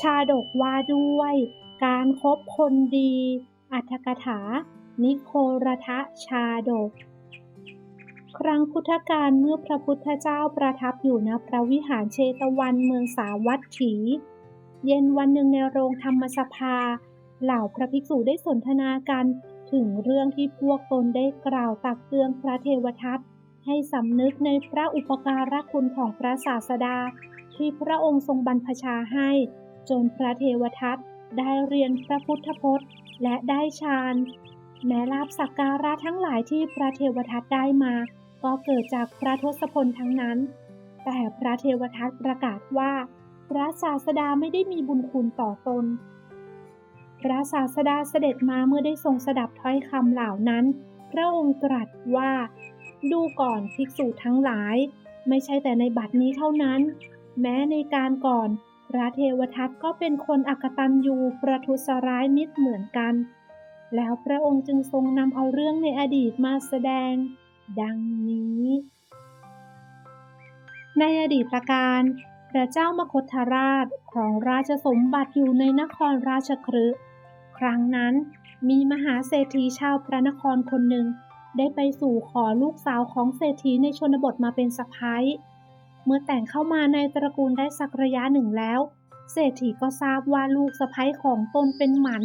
ชาดกว่าด้วย การคบคนดี อัตถกถา นิโครทะชาดก ครั้งพุทธกาลเมื่อพระพุทธเจ้าประทับอยู่ณพระวิหารเชตวันเมืองสาวัตถี เย็นวันหนึ่งในโรงธรรมสภา เหล่าพระภิกษุได้สนทนากันถึงเรื่องที่พวกตนได้กล่าวตักเตือนพระเทวทัตให้สำนึกในพระอุปการะคุณของพระศาสดา ที่พระองค์ทรงบรรพชาให้ จนพระเทวทัตได้เรียนพระพุทธพจน์ และได้ฌานแม้ลาบสักการะทั้งหลายที่พระเทวทัตได้มา ก็เกิดจากพระทศพลทั้งนั้น แต่พระเทวทัตประกาศว่า พระศาสดาไม่ได้มีบุญคุณต่อตน พระศาสดาเสด็จมาเมื่อได้ทรงสดับถ้อยคำเหล่านั้น พระองค์ตรัสว่า ดูก่อนภิกษุทั้งหลาย ไม่ใช่แต่ในบัดนี้เท่านั้น แม้ในการก่อน ระเทวทัตก็เป็นคนอักตันยูประทุษร้ายมิตรเหมือนกัน แล้วพระองค์จึงทรงนำเอาเรื่องในอดีตมาแสดง ดังนี้ ในอดีตการ พระเจ้ามคธราชของราชสมบัติอยู่ในนครราชคฤห์ครั้งนั้นมีมหาเศรษฐีชาวพระนครคนหนึ่ง ได้ไปสู่ขอลูกสาวของเศรษฐีในชนบทมาเป็นสะพ้าย เมื่อแต่งเข้ามาในตระกูลได้สักระยะหนึ่งแล้ว เศรษฐีก็ทราบว่าลูกสะพ้ายของตนเป็นหมัน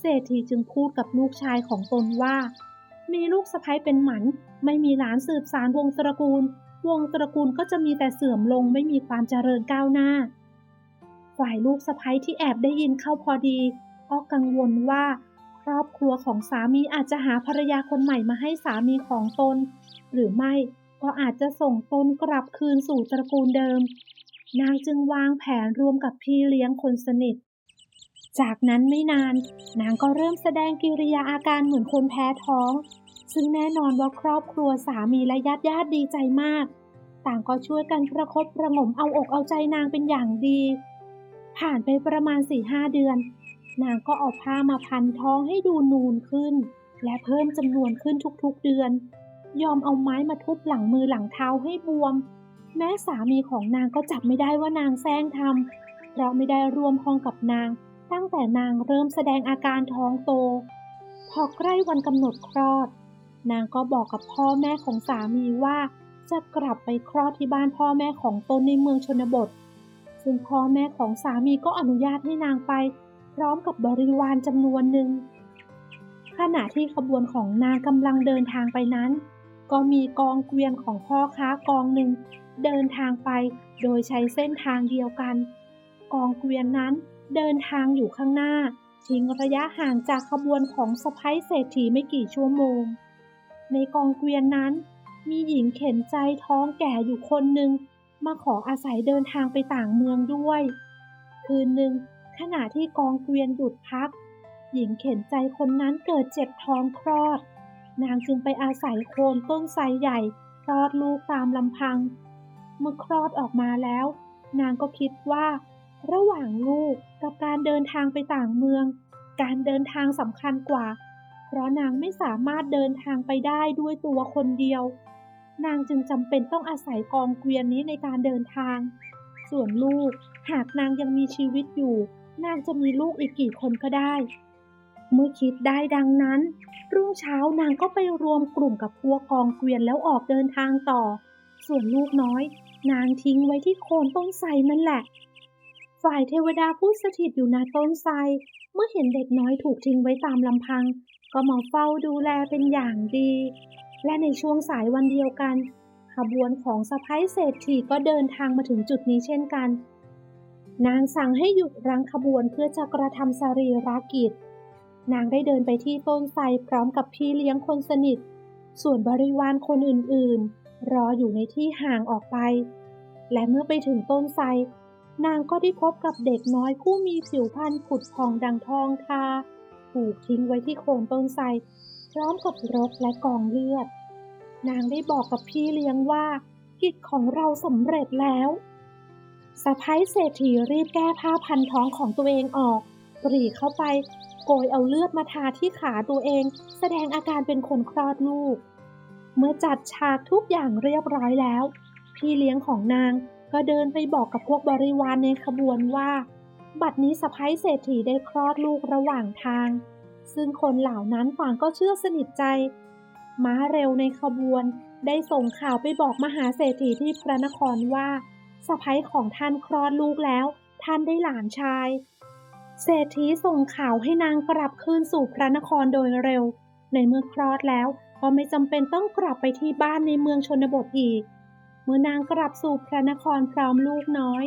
เศรษฐีจึงพูดกับลูกชายของตนว่า มีลูกสะพ้ายเป็นหมัน ไม่มีหลานสืบสารวงตระกูล วงตระกูลก็จะมีแต่เสื่อมลงไม่มีความเจริญก้าวหน้า ฝ่ายลูกสะพ้ายที่แอบได้ยินเข้าพอดีก็กังวลว่าครอบครัวของสามีอาจจะหาภรรยาคนใหม่มาให้สามีของตน หรือไม่ ก็อาจจะส่งตนกลับคืนสู่ตระกูลเดิม นางจึงวางแผนรวมกับพี่เลี้ยงคนสนิท จากนั้นไม่นาน นางก็เริ่มแสดงกิริยาอาการเหมือนคนแพ้ท้อง ซึ่งแน่นอนว่าครอบครัวสามีและญาติญาติดีใจมาก ต่างก็ช่วยกันประคบประงมเอาอกเอาใจนางเป็นอย่างดี ผ่านไปประมาณสี่ห้าเดือน นางก็เอาผ้ามาพันท้องให้ดูนูนขึ้น และเพิ่มจำนวนขึ้นทุกๆเดือน ยอมเอาไม้มาทุบหลังมือหลังเท้าให้บวม แม้สามีของนางก็จับไม่ได้ว่านางแซงทำเพราะไม่ได้ร่วมห้องกับนาง ตั้งแต่นางเริ่มแสดงอาการท้องโต พอใกล้วันกำหนดคลอด นางก็บอกกับพ่อแม่ของสามีว่า จะกลับไปคลอดที่บ้านพ่อแม่ของตนในเมืองชนบท ซึ่งพ่อแม่ของสามีก็อนุญาตให้นางไป พร้อมกับบริวารจำนวนหนึ่งขณะที่ขบวนของนางกำลังเดินทางไปนั้น ก็มีกองเกวียนของพ่อค้ากองหนึ่ง เดินทางไปโดยใช้เส้นทางเดียวกัน กองเกวียนนั้นเดินทางอยู่ข้างหน้า ทิ้งระยะห่างจากขบวนของสะพ้ยเศรษฐีไม่กี่ชั่วโมง ในกองเกวียนนั้น มีหญิงเข็นใจท้องแก่อยู่คนหนึ่งมาขออาศัยเดินทางไปต่างเมืองด้วย คืนหนึ่งขณะที่กองเกวียนหยุดพัก หญิงเข็นใจคนนั้นเกิดเจ็บท้องคลอด นางจึงไปอาศัยโคนต้นไทรใหญ่คลอดลูกตามลำพัง เมื่อคลอดออกมาแล้ว นางก็คิดว่า ระหว่างลูกกับการเดินทางไปต่างเมือง การเดินทางสำคัญกว่า เพราะนางไม่สามารถเดินทางไปได้ด้วยตัวคนเดียว นางจึงจำเป็นต้องอาศัยกองเกวียนนี้ในการเดินทาง ส่วนลูกหากนางยังมีชีวิตอยู่ นางจะมีลูกอีกกี่คนก็ได้ เมื่อคิดได้ดังนั้น รุ่งเช้านางก็ไปรวมกลุ่มกับพวกกองเกวียนแล้วออกเดินทางต่อ ส่วนลูกน้อย นางทิ้งไว้ที่โคนต้นไทรนั่นแหละ ฝ่ายเทวดาผู้สถิตอยู่ณต้นไทรเมื่อเห็นเด็กน้อยถูกทิ้งไว้ตามลำพัง ก็มาเฝ้าดูแลเป็นอย่างดี และในช่วงสายวันเดียวกัน ขบวนของสะพ้ายเศรษฐีก็เดินทางมาถึงจุดนี้เช่นกัน นางสั่งให้หยุดรังขบวนเพื่อจะกระทำสรีรากิจ นางได้เดินไปที่ต้นไทรพร้อมกับพี่เลี้ยงคนสนิท ส่วนบริวารคนอื่นๆ รออยู่ในที่ห่างออกไป และเมื่อไปถึงต้นไทรนางก็ได้พบกับเด็กน้อยผู้มีผิวพรรณผุดผ่องดังทองทาถูกทิ้งไว้ที่โคนต้นไทรพร้อมกับรถและกองเลือด นางได้บอกกับพี่เลี้ยงว่า กิจของเราสำเร็จแล้วสะพ้ายเศรษฐีรีบแก้ผ้าพันท้องของตัวเองออก ปรีเข้าไป โกยเอาเลือดมาทาที่ขาตัวเอง แสดงอาการเป็นคนคลอดลูก เมื่อจัดฉากทุกอย่างเรียบร้อยแล้ว พี่เลี้ยงของนางก็เดินไปบอกกับพวกบริวารในขบวนว่า บัดนี้สะพ้ยเศรษฐีได้คลอดลูกระหว่างทาง ซึ่งคนเหล่านั้นต่างก็เชื่อสนิทใจ ม้าเร็วในขบวนได้ส่งข่าวไปบอกมหาเศรษฐีที่พระนครว่าสะพ้ยของท่านคลอดลูกแล้ว ท่านได้หลานชาย เศรษฐีส่งข่าวให้นางกลับคืนสู่พระนครโดยเร็ว ในเมื่อคลอดแล้วก็ไม่จำเป็นต้องกลับไปที่บ้านในเมืองชนบทอีก เมื่อนางกลับสู่พระนครพร้อมลูกน้อย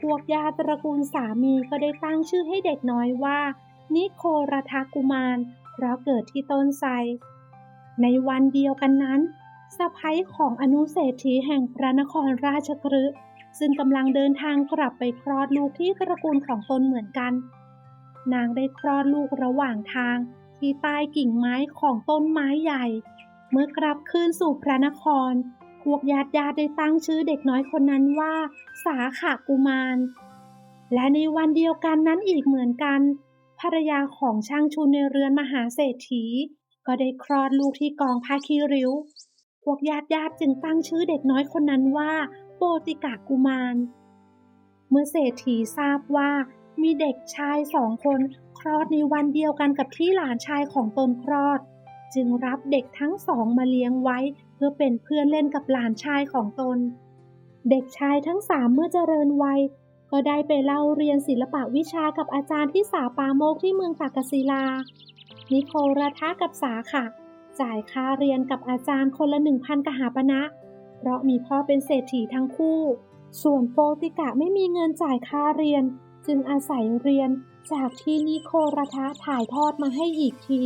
พวกญาติตระกูลสามีก็ได้ตั้งชื่อให้เด็กน้อยว่า นิโครทากุมารเพราะเกิดที่ต้นไทร ในวันเดียวกันนั้นสะพ้ยของอนุเศรษฐีแห่งพระนครราชกฤห์ซึ่งกำลังเดินทางกลับไปคลอดลูกที่ตระกูลของตนเหมือนกัน นางได้คลอดลูกระหว่างทางที่ใต้กิ่งไม้ของต้นไม้ใหญ่ เมื่อกลับคืนสู่พระนคร พวกญาติญาติได้ตั้งชื่อเด็กน้อยคนนั้นว่า สาขากุมาร และในวันเดียวกันนั้นอีกเหมือนกัน ภรรยาของช่างชุนในเรือนมหาเศรษฐี ก็ได้คลอดลูกที่กองผ้าคีริ้ว พวกญาติญาติจึงตั้งชื่อเด็กน้อยคนนั้นว่าโปติกะกุมาร เมื่อเศรษฐีทราบว่า มีเด็กชายสองคนคลอดในวันเดียวกันกับที่หลานชายของตนคลอด จึงรับเด็กทั้งสองมาเลี้ยงไว้ เพื่อเป็นเพื่อนเล่นกับหลานชายของตน เด็กชายทั้งสามเมื่อเจริญวัย ก็ได้ไปเล่าเรียนศิลปะวิชากับอาจารย์ที่สาปาโมกที่เมืองตากศิลา นิโคราทากับสาค่ะ จ่ายค่าเรียนกับอาจารย์คนละหนึ่งพันกหาปณะเพราะมีพ่อเป็นเศรษฐีทั้งคู่ ส่วนโปติกะไม่มีเงินจ่ายค่าเรียน จึงอาศัยเรียนจากที่นิโครทะถ่ายทอดมาให้อีกที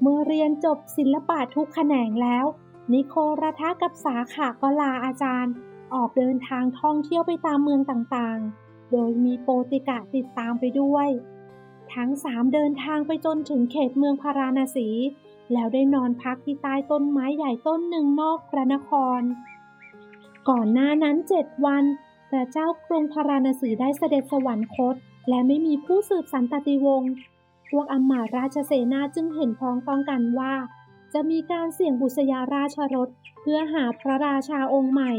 เมื่อเรียนจบศิลปะทุกแขนงแล้ว นิโครทะกับสาขาก็ลาอาจารย์ ออกเดินทางท่องเที่ยวไปตามเมืองต่างๆ โดยมีโปติกะติดตามไปด้วย ทั้งสามเดินทางไปจนถึงเขตเมืองพาราณสี แล้วได้นอนพักที่ใต้ต้นไม้ใหญ่ต้นหนึ่งนอกพระนคร ก่อนหน้านั้นเจ็ดวัน ระเจ้ากรุงพาราณสีได้เสด็จสวรรคต และไม่มีผู้สืบสันตติวงศ์พวกอำมาราชเสนาจึงเห็นพ้องต้องกันว่า จะมีการเสี่ยงบุษยาราชรถเพื่อหาพระราชาองค์ใหม่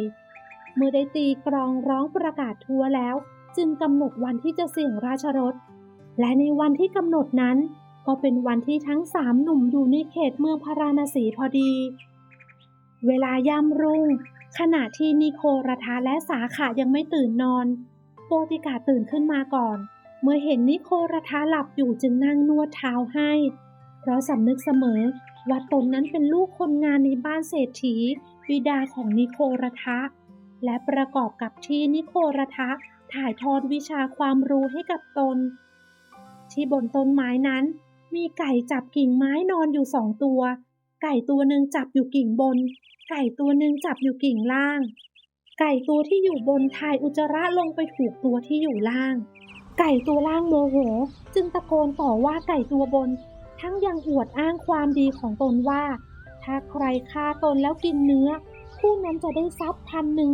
เมื่อได้ตีกรองร้องประกาศทั่วแล้ว จึงกำหนดวันที่จะเสี่ยงราชรถและในวันที่กำหนดนั้น ก็เป็นวันที่ทั้งสามหนุ่มอยู่ในเขตเมืองพาราณสีพอดี เวลาย่ำรุ่ง ขณะที่นิโครทาและสาขายังไม่ตื่นนอน โปติกาตื่นขึ้นมาก่อน เมื่อเห็นนิโครทาหลับอยู่จึงนั่งนวดเท้าให้ เพราะสำนึกเสมอว่าตนนั้นเป็นลูกคนงานในบ้านเศรษฐีบิดาของนิโครทะ และประกอบกับที่นิโครทะถ่ายทอดวิชาความรู้ให้กับตน ที่บนต้นไม้นั้น มีไก่จับกิ่งไม้นอนอยู่สองตัว ไก่ตัวหนึ่งจับอยู่กิ่งบน ไก่ตัวหนึ่งจับอยู่กิ่งล่าง ไก่ตัวที่อยู่บนถ่ายอุจจาระลงไปถูกตัวที่อยู่ล่าง ไก่ตัวล่างโมโห จึงตะโกนต่อว่าไก่ตัวบน ทั้งยังอวดอ้างความดีของตนว่า ถ้าใครฆ่าตนแล้วกินเนื้อ ผู้นั้นจะได้ทรัพย์พันหนึ่ง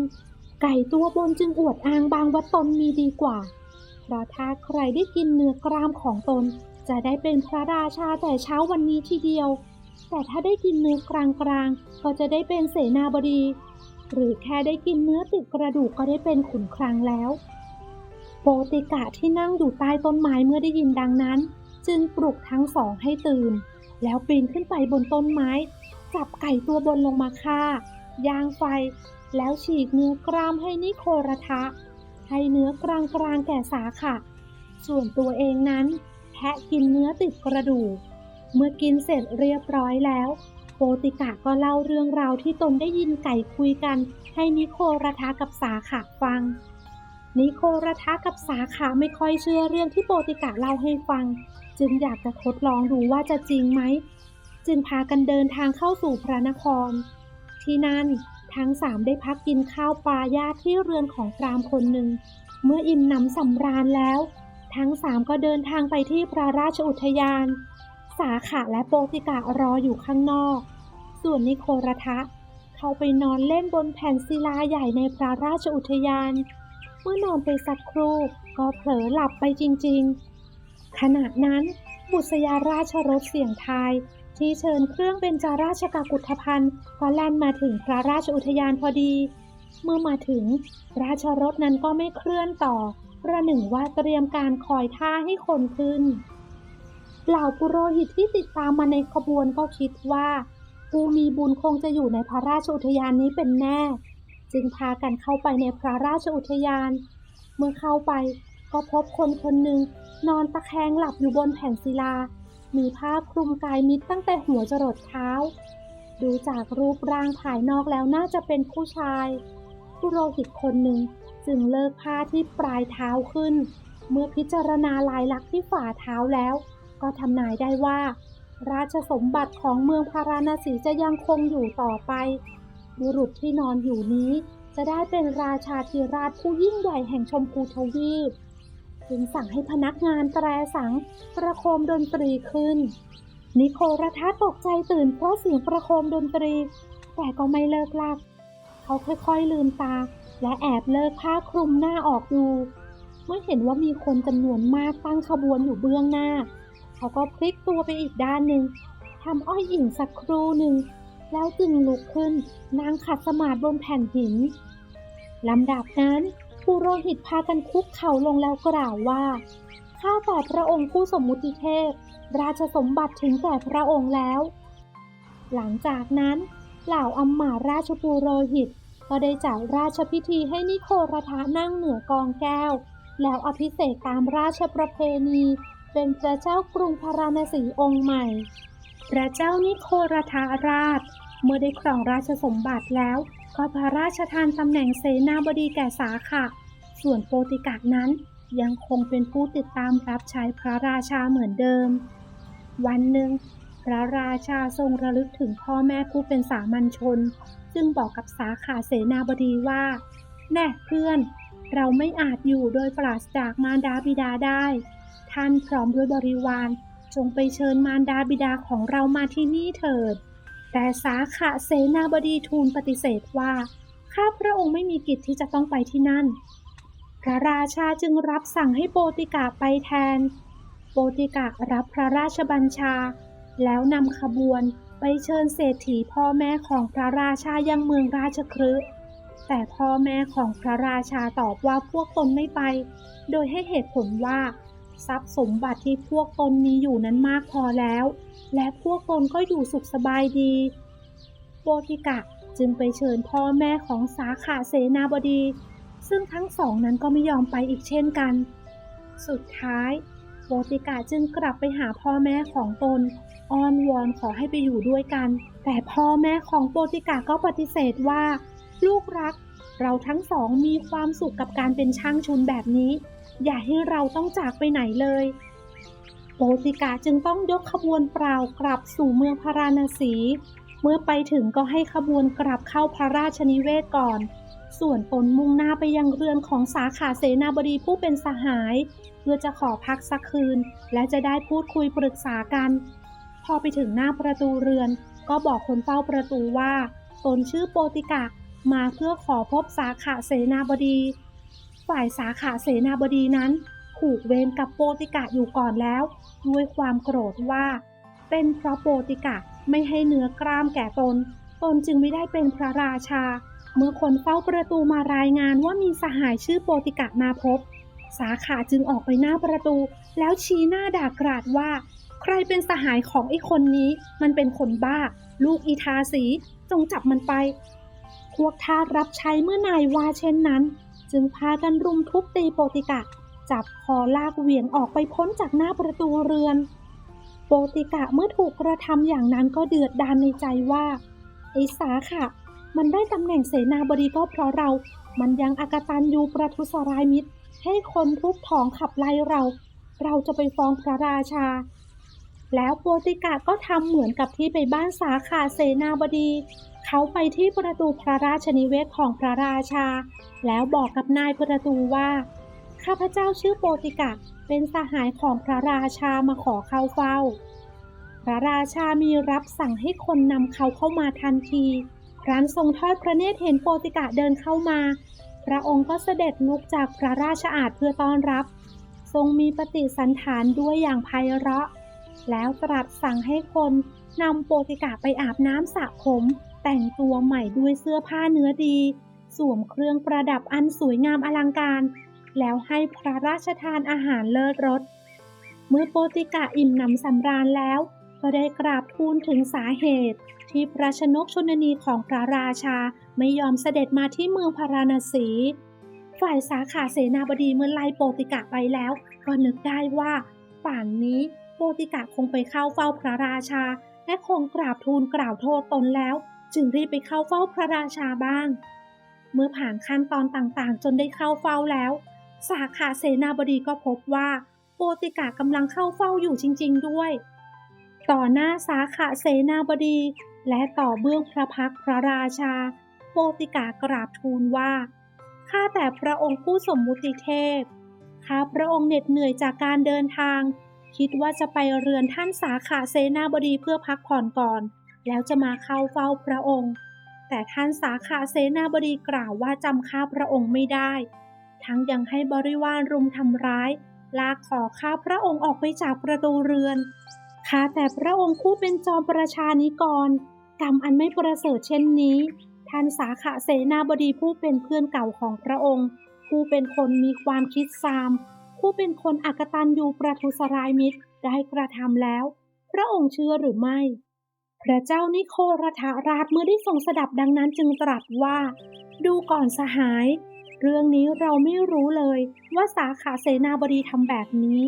ไก่ตัวบนจึงอวดอ้างบางว่าตนมีดีกว่าเพราะถ้าใครได้กินเนื้อกรามของตน จะได้เป็นพระราชาแต่เช้าวันนี้ทีเดียว แต่ถ้าได้กินเนื้อกลางๆ ก็จะได้เป็นเสนาบดี หรือแค่ได้กินเนื้อติดกระดูกก็ได้เป็นขุนคลังแล้ว โปติกะที่นั่งอยู่ใต้ต้นไม้เมื่อได้ยินดังนั้น จึงปลุกทั้งสองให้ตื่น แล้วปีนขึ้นไปบนต้นไม้ จับไก่ตัวบนลงมาฆ่า ย่างไฟ แล้วฉีกเนื้อกรามให้นิโครทะ ให้เนื้อกลางกลางๆแก่สาขะส่วนตัวเองนั้นแทะกินเนื้อติดกระดูก เมื่อกินเสร็จเรียบร้อยแล้ว โปติกะก็เล่าเรื่องราวที่ตนได้ยินไก่คุยกัน ให้นิโครทะกับสาขะฟัง นิโครทะกับสาขาไม่ค่อยเชื่อเรื่องที่โปติกะเล่าให้ฟัง จึงอยากจะทดลองดูว่าจะจริงไหม จึงพากันเดินทางเข้าสู่พระนคร ที่นั่นทั้งสามได้พักกินข้าวปลาย่างที่เรือนของพรามคนหนึ่ง เมื่ออิ่มหนำสำราญแล้ว ทั้งสามก็เดินทางไปที่พระราชอุทยาน สาขาและโปติกะรออยู่ข้างนอก ส่วนนิโครทะ เข้าไปนอนเล่นบนแผ่นศิลาใหญ่ในพระราชอุทยาน เมื่อนอนไปสักครู่ก็เผลอหลับไปจริงๆ ขณะนั้นบุษยาราชรถเสียงไทยที่เชิญเครื่องเป็นจาราชกากุฏภัณฑ์ก็แล่นมาถึงพระราชอุทยานพอดี เมื่อมาถึง ราชรถนั้นก็ไม่เคลื่อนต่อ ประหนึ่งว่าเตรียมการคอยท่าให้คนขึ้น เหล่าปุโรหิตที่ติดตามมาในขบวนก็คิดว่าผู้มีบุญคงจะอยู่ในพระราชอุทยานนี้เป็นแน่ จึงพากันเข้าไปในพระราชอุทยาน เมื่อเข้าไปก็พบคนคนหนึ่งนอนตะแคงหลับอยู่บนแผ่นศิลา มีผ้าคลุมกายมิดตั้งแต่หัวจรดเท้า ดูจากรูปร่างภายนอกแล้วน่าจะเป็นผู้ชาย ผู้โรหิตคนหนึ่งจึงเลิกผ้าที่ปลายเท้าขึ้น เมื่อพิจารณาลายลักษณ์ที่ฝ่าเท้าแล้ว ก็ทำนายได้ว่า ราชสมบัติของเมืองพาราณสีจะยังคงอยู่ต่อไป บุรุษที่นอนอยู่นี้จะได้เป็นราชาธิราชผู้ยิ่งใหญ่แห่งชมพูทวีปจึงสั่งให้พนักงานแตรสังประโคมดนตรีขึ้น นิโครทัศตกใจตื่นเพราะเสียงประโคมดนตรี แต่ก็ไม่เลิกลักเขาค่อยๆลืมตา และแอบเลิกผ้าคลุมหน้าออกดู เมื่อเห็นว่ามีคนจำนวนมากตั้งขบวนอยู่เบื้องหน้า เขาก็พลิกตัวไปอีกด้านหนึ่งทำอ้อยอิงสักครู่หนึ่ง แล้วจึงลุกขึ้นนางขัดสมาธิบนแผ่นหินลำดับนั้นปุโรหิตพากันคุกเข่าลงแล้วกล่าวว่าข้าแต่พระองค์ผู้สมมุติเทพ ราชสมบัติถึงแก่พระองค์แล้ว หลังจากนั้นเหล่าอัมมาราชปุโรหิต ก็ได้จัดราชพิธีให้นิโครทะนั่งเหนือกองแก้ว แล้วอภิเษกตามราชประเพณี เป็นพระเจ้ากรุงพาราณสีองค์ใหม่ พระเจ้านิโครทาราช เมื่อได้ครองราชสมบัติแล้ว ก็พระราชทานตำแหน่งเสนาบดีแก่สาขะส่วนโปติกะนั้นยังคงเป็นผู้ติดตามรับใช้พระราชาเหมือนเดิม วันหนึ่ง พระราชาทรงระลึกถึงพ่อแม่ผู้เป็นสามัญชน จึงบอกกับสาขาเสนาบดีว่า แน่เพื่อน เราไม่อาจอยู่โดยปราศจากมารดาบิดาได้ ท่านพร้อมด้วยบริวาร จงไปเชิญมารดาบิดาของเรามาที่นี่เถิด แต่สาขะเสนาบดีทูลปฏิเสธว่า ข้าพระองค์ไม่มีกิจที่จะต้องไปที่นั่น พระราชาจึงรับสั่งให้โปติกะไปแทน โปติกะรับพระราชบัญชา แล้วนำขบวนไปเชิญเศรษฐีพ่อแม่ของพระราชายังเมืองราชคฤห์แต่พ่อแม่ของพระราชาตอบว่าพวกตนไม่ไป โดยให้เหตุผลว่า ทรัพย์สมบัติที่พวกตนมีอยู่นั้นมากพอแล้ว และพวกตนก็อยู่สุขสบายดีโปติกะจึงไปเชิญพ่อแม่ของสาขาเสนาบดี ซึ่งทั้งสองนั้นก็ไม่ยอมไปอีกเช่นกัน สุดท้ายโปติกะจึงกลับไปหาพ่อแม่ของตน อ้อนวอนขอให้ไปอยู่ด้วยกัน แต่พ่อแม่ของโปติกะก็ปฏิเสธว่า ลูกรัก เราทั้งสองมีความสุขกับการเป็นช่างชุนแบบนี้ อย่าให้เราต้องจากไปไหนเลยโปติกะจึงต้องยกขบวนเปล่ากลับสู่เมืองพาราณสี เมื่อไปถึงก็ให้ขบวนกลับเข้าพระราชนิเวศก่อน ส่วนตนมุ่งหน้าไปยังเรือนของสาขาเสนาบดีผู้เป็นสหาย เพื่อจะขอพักสักคืน และจะได้พูดคุยปรึกษากัน พอไปถึงหน้าประตูเรือน ก็บอกคนเฝ้าประตูว่า ตนชื่อโปติกะมาเพื่อขอพบสาขาเสนาบดี ฝ่ายสาขาเสนาบดีนั้น ผูกเวรกับโปติกะอยู่ก่อนแล้ว ด้วยความโกรธว่า เป็นเพราะโปติกะไม่ให้เนื้อกล้ามแก่ตน ตนจึงไม่ได้เป็นพระราชา เมื่อคนเฝ้าประตูมารายงานว่ามีสหายชื่อโปติกะมาพบ สาขาจึงออกไปหน้าประตู แล้วชี้หน้าด่ากราดว่า ใครเป็นสหายของไอ้คนนี้ มันเป็นคนบ้า ลูกอีทาสีจงจับมันไป พวกทาสรับใช้เมื่อนายว่าเช่นนั้น จึงพากันรุมทุบตีโปติกะ จับคอลากเหวี่ยงออกไปพ้นจากหน้าประตูเรือน โปติกะเมื่อถูกกระทำอย่างนั้นก็เดือดดานในใจว่าไอ้สาขะมันได้ตำแหน่งเสนาบดีก็เพราะเรา มันยังอากตันยูประทุษร้ายมิตร ให้คนทุบท้องขับไล่เรา เราจะไปฟ้องพระราชา แล้วโปติกะก็ทำเหมือนกับที่ไปบ้านสาขาเสนาบดี เขาไปที่ประตูพระราชนิเวศของพระราชา แล้วบอกกับนายประตูว่า ข้าพเจ้าชื่อโปติกะเป็นสหายของพระราชามาขอเข้าเฝ้า พระราชามีรับสั่งให้คนนำเขาเข้ามาทันทีครั้นทรงทอดพระเนตรเห็นโปติกะเดินเข้ามา พระองค์ก็เสด็จลุกจากพระราชอาณเพื่อต้อนรับ ทรงมีปฏิสันฐานด้วยอย่างไพเราะ แล้วตรัสสั่งให้คนนำโปติกะไปอาบน้ำสระผม แต่งตัวใหม่ด้วยเสื้อผ้าเนื้อดี สวมเครื่องประดับอันสวยงามอลังการ แล้วให้พระราชทานอาหารเลิศรส เมื่อโปติกะอิ่มหนำสำราญแล้ว ก็ได้กราบทูลถึงสาเหตุ ที่พระชนกชนนีของพระราชาไม่ยอมเสด็จมาที่เมืองพาราณสี ฝ่ายสาขาเสนาบดีเมื่อไล่โปติกะไปแล้ว ก็นึกได้ว่าป่านนี้ ติกะคงไปเข้าเฝ้าพระราชา และคงกราบทูลกล่าวโทษตนแล้ว จึงรีบไปเข้าเฝ้าพระราชาบ้าง เมื่อผ่านขั้นตอนต่างๆ จนได้เข้าเฝ้าแล้ว สาขาเสนาบดีก็พบว่าโปติกะกำลังเข้าเฝ้าอยู่จริง ๆ ด้วย ต่อหน้าสาขาเสนาบดี และต่อเบื้องพระพักพระราชา โปติกากราบทูลว่าข้าแต่พระองค์ผู้สมมุติเทพข้าพระองค์เหน็ดเหนื่อยจากการเดินทาง คิดว่าจะไปเรือนท่านสาขาเสนาบดีเพื่อพักผ่อนก่อน แล้วจะมาเข้าเฝ้าพระองค์ แต่ท่านสาขาเสนาบดีกล่าวว่าจำข้าพระองค์ไม่ได้ ทั้งยังให้บริวารรุมทำร้าย ลากขอข้าพระองค์ออกไปจากประตูเรือนข้าแต่พระองค์ผู้เป็นจอมประชานิกร กรรมอันไม่ประเสริฐเช่นนี้ ท่านสาขาเสนาบดีผู้เป็นเพื่อนเก่าของพระองค์ ผู้เป็นคนมีความคิดซาม ผู้เป็นคนอักตันยูประทุษร้ายมิตรได้กระทำแล้ว พระองค์เชื่อหรือไม่ พระเจ้านิโครธาราชเมื่อได้ทรงสดับดังนั้นจึงตรัสว่า ดูก่อนสหาย เรื่องนี้เราไม่รู้เลยว่าสาขาเสนาบดีทำแบบนี้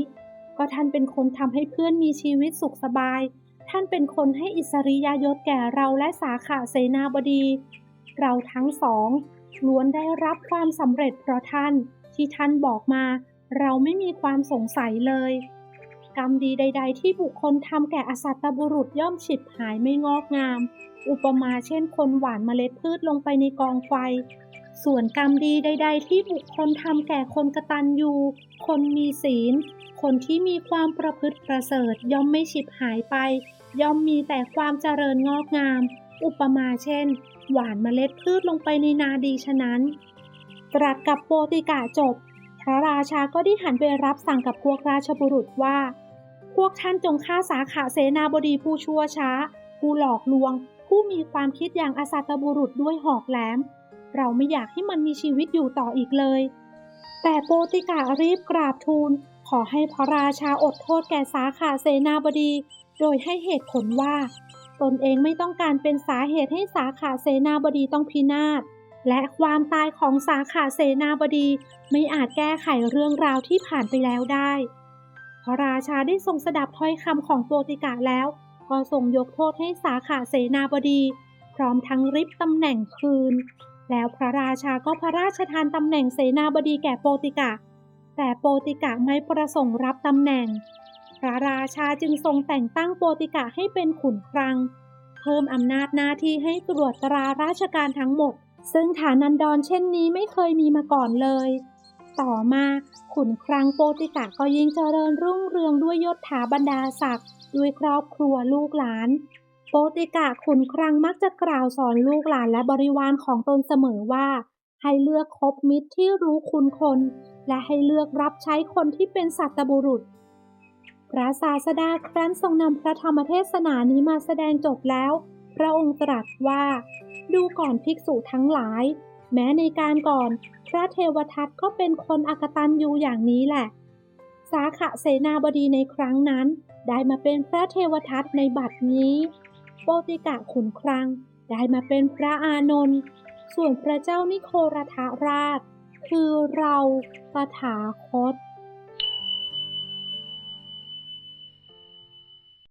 ก็ท่านเป็นคนทำให้เพื่อนมีชีวิตสุขสบาย ท่านเป็นคนให้อิสริยยศแก่เราและสาขาเสนาบดี เราทั้งสองล้วนได้รับความสำเร็จเพราะท่านที่ท่านบอกมา เราไม่มีความสงสัยเลย กรรมดีใด ๆ ที่บุคคลทำแก่อสัตตบุรุษย่อมฉิบหายไม่งอกงาม อุปมาเช่นคนหวานเมล็ดพืชลงไปในกองไฟ ส่วนกรรมดีใด ๆ ที่บุคคลทำแก่คนกตัญญูคนมีศีล คนที่มีความประพฤติประเสริฐย่อมไม่ฉิบหายไป ย่อมมีแต่ความเจริญงอกงาม อุปมาเช่น หวานเมล็ดพืชลงไปในนาดีฉะนั้น ตรัสกับโปติกะจบ พระราชาก็ได้หันไปรับสั่งกับพวกราชบุรุษว่า พวกท่านจงฆ่าสาขาเสนาบดีผู้ชั่วช้า ผู้หลอกลวง ผู้มีความคิดอย่างอาสัตบุรุษด้วยหอกแหลม เราไม่อยากให้มันมีชีวิตอยู่ต่ออีกเลย แต่โปติกะรีบกราบทูล ขอให้พระราชาอดโทษแก่สาขาเสนาบดี โดยให้เหตุผลว่า ตนเองไม่ต้องการเป็นสาเหตุให้สาขาเสนาบดีต้องพินาศ และความตายของสาขาเสนาบดีไม่อาจแก้ไขเรื่องราวที่ผ่านไปแล้วได้พระราชาได้ทรงสดับถ้อยคำของโปติกะแล้ว ก็ทรงยกโทษให้สาขาเสนาบดี พร้อมทั้งริบตำแหน่งคืน แล้วพระราชาก็พระราชทานตำแหน่งเสนาบดีแก่โปติกะ แต่โปติกะไม่ประสงค์รับตำแหน่ง พระราชาจึงทรงแต่งตั้งโปติกะให้เป็นขุนคลัง เพิ่มอำนาจหน้าที่ให้ตรวจตราราชการทั้งหมด ซึ่งฐานันดรเช่นนี้ไม่เคยมีมาก่อนเลย ต่อมาขุนคลังโปติกะก็ยิ่งเจริญรุ่งเรืองด้วยยศถาบรรดาศักดิ์ด้วยครอบครัวลูกหลาน โปติกะขุนคลังมักจะกล่าวสอนลูกหลานและบริวารของตนเสมอว่า ให้เลือกคบมิตรที่รู้คุณคน และให้เลือกรับใช้คนที่เป็นสัตบุรุษ พระศาสดาครั้นทรงนำพระธรรมเทศนานี้มาแสดงจบแล้ว พระองค์ตรัสว่า ดูก่อนภิกษุทั้งหลาย แม้ในการก่อน พระเทวทัตก็เป็นคนอากตันยูอย่างนี้แหละ สาขะเสนาบดีในครั้งนั้น ได้มาเป็นพระเทวทัตในบัดนี้ โปติกะขุนครัง ได้มาเป็นพระอานนท์ส่วนพระเจ้านิโครธาราช คือเราตถาคต